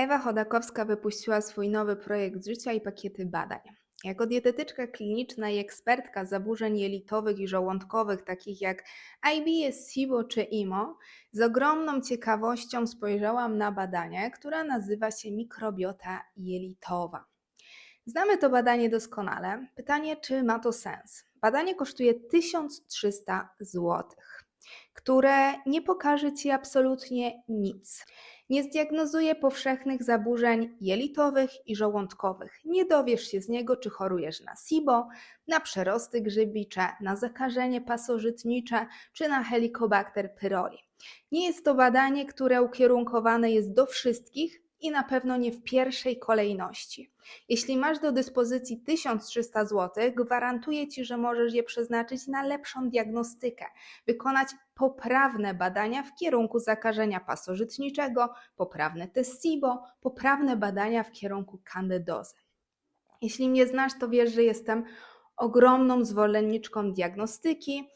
Ewa Chodakowska wypuściła swój nowy projekt życia i pakiety badań. Jako dietetyczka kliniczna i ekspertka zaburzeń jelitowych i żołądkowych, takich jak IBS, SIBO czy IMO, z ogromną ciekawością spojrzałam na badanie, które nazywa się mikrobiota jelitowa. Znamy to badanie doskonale. Pytanie, czy ma to sens? Badanie kosztuje 1300 zł, które nie pokaże Ci absolutnie nic. Nie zdiagnozuje powszechnych zaburzeń jelitowych i żołądkowych. Nie dowiesz się z niego, czy chorujesz na SIBO, na przerosty grzybicze, na zakażenie pasożytnicze czy na Helicobacter pylori. Nie jest to badanie, które ukierunkowane jest do wszystkich i na pewno nie w pierwszej kolejności. Jeśli masz do dyspozycji 1300 zł, gwarantuję Ci, że możesz je przeznaczyć na lepszą diagnostykę, wykonać poprawne badania w kierunku zakażenia pasożytniczego, poprawne test poprawne badania w kierunku kandydozy. Jeśli mnie znasz, to wiesz, że jestem ogromną zwolenniczką diagnostyki,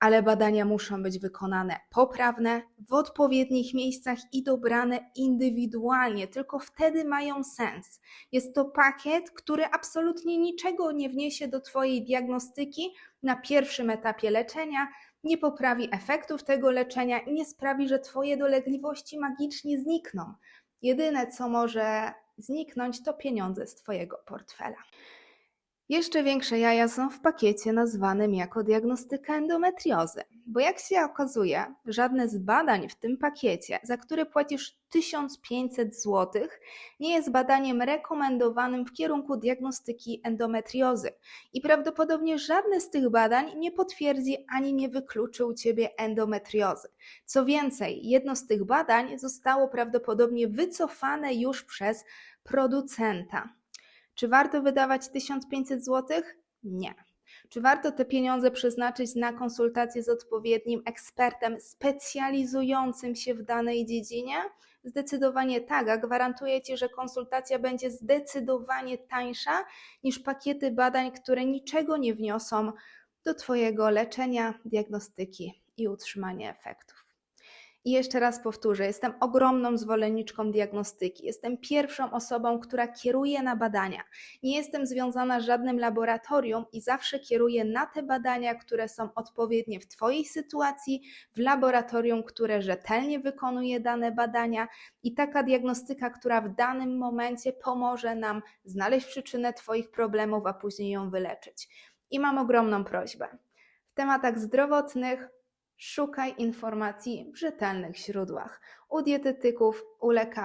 ale badania muszą być wykonane poprawne, w odpowiednich miejscach i dobrane indywidualnie, tylko wtedy mają sens. Jest to pakiet, który absolutnie niczego nie wniesie do Twojej diagnostyki na pierwszym etapie leczenia, nie poprawi efektów tego leczenia i nie sprawi, że Twoje dolegliwości magicznie znikną. Jedyne, co może zniknąć, to pieniądze z Twojego portfela. Jeszcze większe jaja są w pakiecie nazwanym jako diagnostyka endometriozy, bo jak się okazuje, żadne z badań w tym pakiecie, za które płacisz 1500 zł, nie jest badaniem rekomendowanym w kierunku diagnostyki endometriozy i prawdopodobnie żadne z tych badań nie potwierdzi ani nie wykluczy u ciebie endometriozy. Co więcej, jedno z tych badań zostało prawdopodobnie wycofane już przez producenta. Czy warto wydawać 1500 zł? Nie. Czy warto te pieniądze przeznaczyć na konsultację z odpowiednim ekspertem specjalizującym się w danej dziedzinie? Zdecydowanie tak, a gwarantuję Ci, że konsultacja będzie zdecydowanie tańsza niż pakiety badań, które niczego nie wniosą do Twojego leczenia, diagnostyki i utrzymania efektów. I jeszcze raz powtórzę, jestem ogromną zwolenniczką diagnostyki. Jestem pierwszą osobą, która kieruje na badania. Nie jestem związana z żadnym laboratorium i zawsze kieruję na te badania, które są odpowiednie w Twojej sytuacji, w laboratorium, które rzetelnie wykonuje dane badania i taka diagnostyka, która w danym momencie pomoże nam znaleźć przyczynę Twoich problemów, a później ją wyleczyć. I mam ogromną prośbę. W tematach zdrowotnych szukaj informacji w rzetelnych źródłach u dietetyków, u lekarzy.